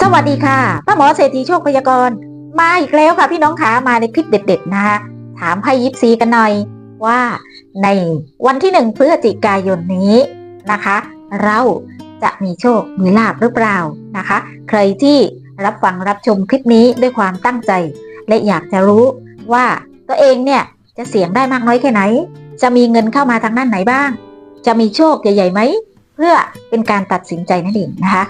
สวัสดีค่ะป้าหมอเศรษฐีโชคพยากรณ์มาอีกแล้วค่ะพี่น้องขามาในคลิปเด็ด ๆ นะคะถามไพ่ยิปซีกันหน่อยว่าในวันที่หนึ่งพฤศจิกายนนี้นะคะ เราจะมีโชคมีลาบหรือเปล่านะคะ ใครที่รับฟังรับชมคลิปนี้ด้วยความตั้งใจ และอยากจะรู้ว่าตัวเองเนี่ยจะเสี่ยงได้มากน้อยแค่ไหน จะมีเงินเข้ามาทางด้านไหนบ้าง จะมีโชคใหญ่ๆไหมเพื่อเป็นการตัดสินใจนั่นเองนะคะ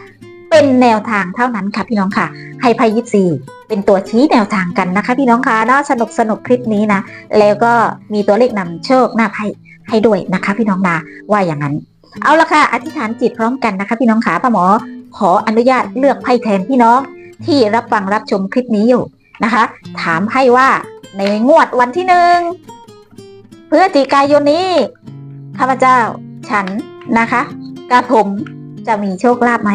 เป็นแนวทางเท่านั้นค่ะพี่น้องค่ะให้ไพ่ยิปซีเป็นตัวชี้แนวทางกันนะคะ พี่น้องค่ะน่าสนุกสนุกคลิปนี้นะ แล้วก็มีตัวเลขนำโชคหน้าไพ่ให้ด้วยนะคะ พี่น้องนาว่าอย่างนั้น เอาละค่ะ อธิษฐานจิตพร้อมกันนะคะ พี่น้องขาป้าหมอ ขออนุญาตเลือกไพ่แทนพี่น้อง ที่รับฟังรับชมคลิปนี้อยู่นะคะ ถามไพ่ว่าในงวดวันที่หนึ่งพฤศจิกายนนี้ข้าพเจ้า ฉันนะคะกระผมจะมีโชคลาภไหม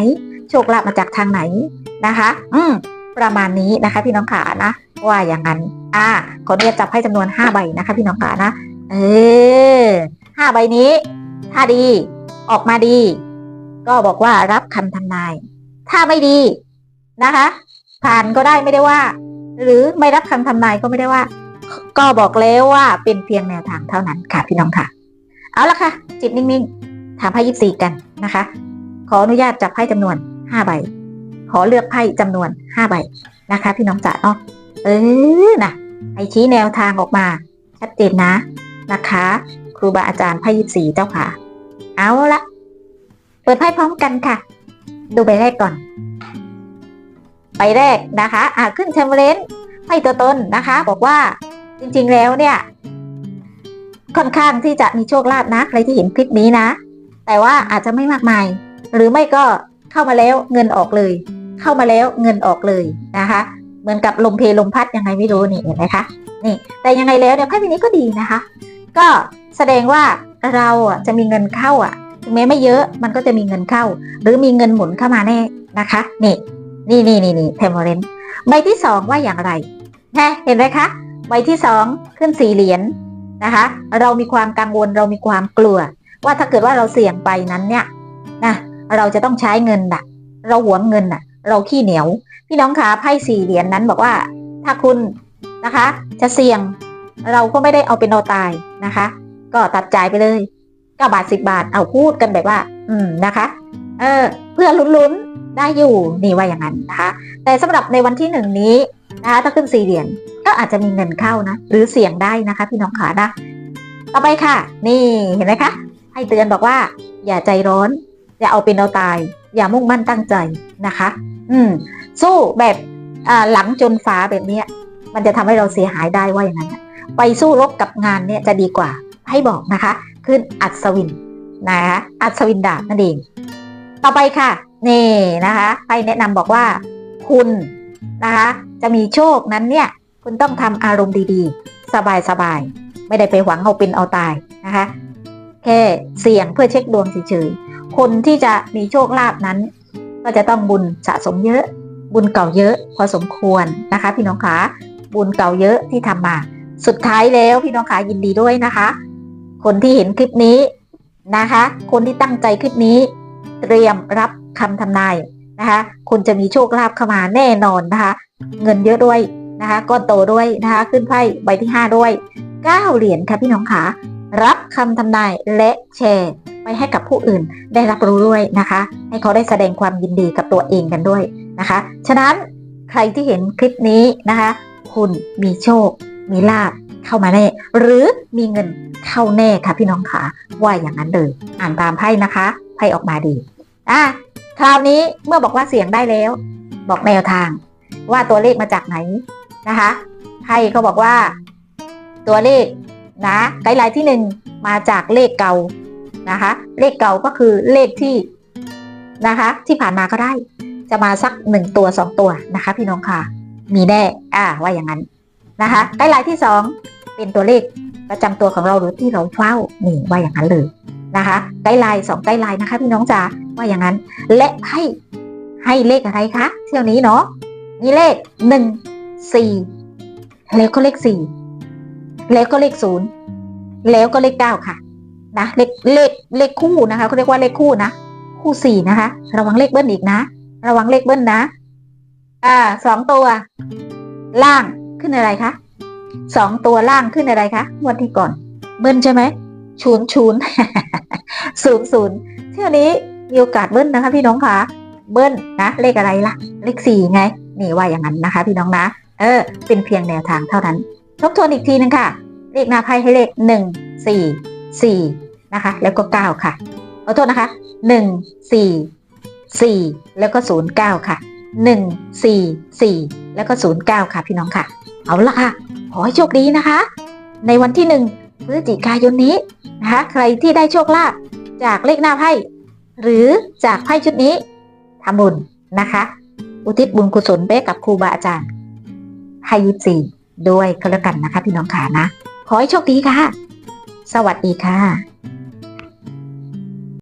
โชคลาภมาจากทางไหนนะคะ อืมประมาณนี้นะคะ พี่น้องขานะว่าอย่างนั้น อ่าขออนุญาตจับให้จำนวนห้าใบนะคะ พี่น้องขานะ เออห้าใบนี้ ถ้าดีออกมาดี ก็บอกว่ารับคำทำนาย ถ้าไม่ดีนะคะ ผ่านก็ได้ไม่ได้ว่า หรือไม่รับคำทำนายก็ไม่ได้ว่า ก็บอกแล้วว่าเป็นเพียงแนวทางเท่านั้นค่ะ พี่น้องค่ะ เอาละค่ะ จิตนิ่งๆถามไพ่ยิปซีกันนะคะ ขออนุญาตจับไพ่จำนวน ห้าใบ ขอเลือกไพ่จำนวนห้าใบนะคะ พี่น้องจ๋าเนาะเออนะไอชี้แนวทางออกมา ชัดเจนนะนะคะ ครูบาอาจารย์ไพ่ยิปซีเจ้าค่ะ เอาละ เปิดไพ่พร้อมกันค่ะ ดูใบแรกก่อนใบแรกนะคะอ่าขึ้นเชมเบอร์เลนไพ่ตัวตนนะคะ บอกว่าจริงๆแล้วเนี่ย ค่อนข้างที่จะมีโชคลาภนะใครที่เห็นคลิปนี้นะ แต่ว่าอาจจะไม่มากมาย หรือไม่ก็ เข้ามาแล้วเงินออกเลย เข้ามาแล้วเงินออกเลยนะคะ เหมือนกับลมเพลลมพัดยังไงไม่รู้นี่เห็นไหมคะนี่แต่ยังไงแล้วเนี่ยไพ่ใบนี้ก็ดีนะคะ ก็แสดงว่าเราอะจะมีเงินเข้าอะถึงแม้ไม่เยอะมันก็จะมีเงินเข้า หรือมีเงินหมุนเข้ามาแน่นะคะนี่นี่นี่นี่นี่เทมเรนใบที่สองว่าอย่างไรนะเห็นไหมคะใบที่สองขึ้นสี่เหรียญนะคะ เรามีความกังวลเรามีความกลัว ว่าถ้าเกิดว่าเราเสี่ยงไปนั้นเนี่ยนะ เราจะต้องใช้เงินน่ะ เราหวงเงินน่ะ เราขี้เหนียว พี่น้องคะไพ่สี่เหรียญนนั้นบอกว่า ถ้าคุณนะคะ จะเสี่ยง เราก็ไม่ได้เอาเป็นเอาตายนะคะ ก็ตัดจ่ายไปเลยเก้าบาทสิบบาทเอาพูดกันแบบว่า อืมนะคะ เออเพื่อลุ้นๆได้อยู่นี่ว่าอย่างนั้นนะคะ แต่สำหรับในวันที่หนึ่งนี้นะคะถ้าขึ้นสี่เหรียญก็อาจจะมีเงินเข้านะ หรือเสี่ยงได้นะคะ พี่น้องขานะ ต่อไปค่ะ นี่เห็นไหมคะ ให้เตือนบอกว่า อย่าใจร้อน อย่าเอาเป็นเอาตาย อย่ามุ่งมั่นตั้งใจนะคะ อืม สู้แบบอ่าหลังจนฟ้าแบบเนี้ย มันจะทำให้เราเสียหายได้ว่าอย่างนั้นไปสู้รบกับงานเนี่ยจะดีกว่า ให้บอกนะคะ ขึ้นอัศวินนะคะอัศวินดาบนั่นเองต่อไปค่ะ นี่นะคะไปแนะนำบอกว่า คุณนะคะ จะมีโชคนั้นเนี่ย คุณต้องทำอารมณ์ดีๆ สบายๆ ไม่ได้ไปหวังเอาเป็นเอาตายนะคะ แค่เสี่ยงเพื่อเช็คดวงเฉยๆ คนที่จะมีโชคลาภนั้น ก็จะต้องบุญสะสมเยอะ บุญเก่าเยอะ พอสมควรนะคะ พี่น้องขาบุญเก่าเยอะที่ทำมา สุดท้ายแล้วพี่น้องขายินดีด้วยนะคะ คนที่เห็นคลิปนี้นะคะ คนที่ตั้งใจคลิปนี้ เตรียมรับคำทำนายนะคะ คุณจะมีโชคลาภเข้ามาแน่นอนนะคะ เงินเยอะด้วยนะคะก้อนโตด้วยนะคะ ขึ้นไพ่ใบที่ 5 ด้วย 9 เหรียญค่ะพี่น้องขา รับคำทำนายและแชร์ไปให้กับผู้อื่นได้รับรู้ด้วยนะคะ ให้เขาได้แสดงความยินดีกับตัวเองกันด้วยนะคะ ฉะนั้นใครที่เห็นคลิปนี้นะคะ คุณมีโชค มีลาบเข้ามาแน่ หรือมีเงินเข้าแน่ค่ะพี่น้องขาว่าอย่างนั้นเลยอ่านตามไพ่นะคะไพ่ออกมาดีอะคราวนี้เมื่อบอกว่าเสียงได้แล้ว บอกแนวทาง ว่าตัวเลขมาจากไหนนะคะไพ่เขาบอกว่า ตัวเลข นะไกด์ไลน์ที่หนึ่งมาจากเลขเก่านะคะ เลขเก่าก็คือเลขที่นะคะ ที่ผ่านมาก็ได้ จะมาสักหนึ่งตัวสองตัวนะคะ พี่น้องค่ะ มีแน่อ่าว่าอย่างนั้นนะคะไกด์ไลน์ที่สองเป็นตัวเลขประจำตัวของเราหรือที่เราเฝ้านี่ว่าอย่างนั้นเลยนะคะไกด์ไลน์สองไกด์ไลน์นะคะ พี่น้องจ๋าว่าอย่างนั้น และให้ให้เลขอะไรคะเที่ยวนี้เนาะมีเลขหนึ่งสี่แล้วก็เลขสี่ แล้วก็เลขศูนย์แล้วก็เลขเก้าค่ะนะเลขเลขเลขคู่นะคะเขาเรียกว่าเลขคู่นะคู่สี่นะคะ ระวังเลขเบิ้ลอีกนะ ระวังเลขเบิ้ลนะ อ่าสองตัว ล่างขึ้นอะไรคะสองตัวล่างขึ้นอะไรคะงวันที่ก่อน เบิ้ลใช่ไหมชูนชูนศูนย์ศูนย์เที่ยวนี้มีโอกาสเบิ้ลนะคะ พี่น้องคะเบิ้ลนะเลขอะไรล่ะ เลขสี่ไง นี่ว่าอย่างนั้นนะคะ พี่น้องนะ เออ เป็นเพียงแนวทางเท่านั้น ทบทวนอีกทีนึงค่ะ เลขหน้าไพ่ให้เลขหนึ่งสี่สี่นะคะ แล้วก็เก้าค่ะขอโทษนะคะหนึ่งสี่สี่แล้วก็ศูนย์เก้าค่ะหนึ่งสี่สี่แล้วก็ศูนย์เก้าค่ะ พี่น้องค่ะ เอาละค่ะ ขอให้โชคดีนะคะ ในวันที่หนึ่งพฤศจิกายนนี้นะคะ ใครที่ได้โชคลาภจากเลขหน้าไพ่หรือจากไพ่ชุดนี้ทำบุญนะคะ อุทิศบุญกุศลไปกับครูบาอาจารย์ให้ยิปซี ด้วยก็แล้วกันนะคะ พี่น้องขานะ ขอให้โชคดีค่ะ สวัสดีค่ะ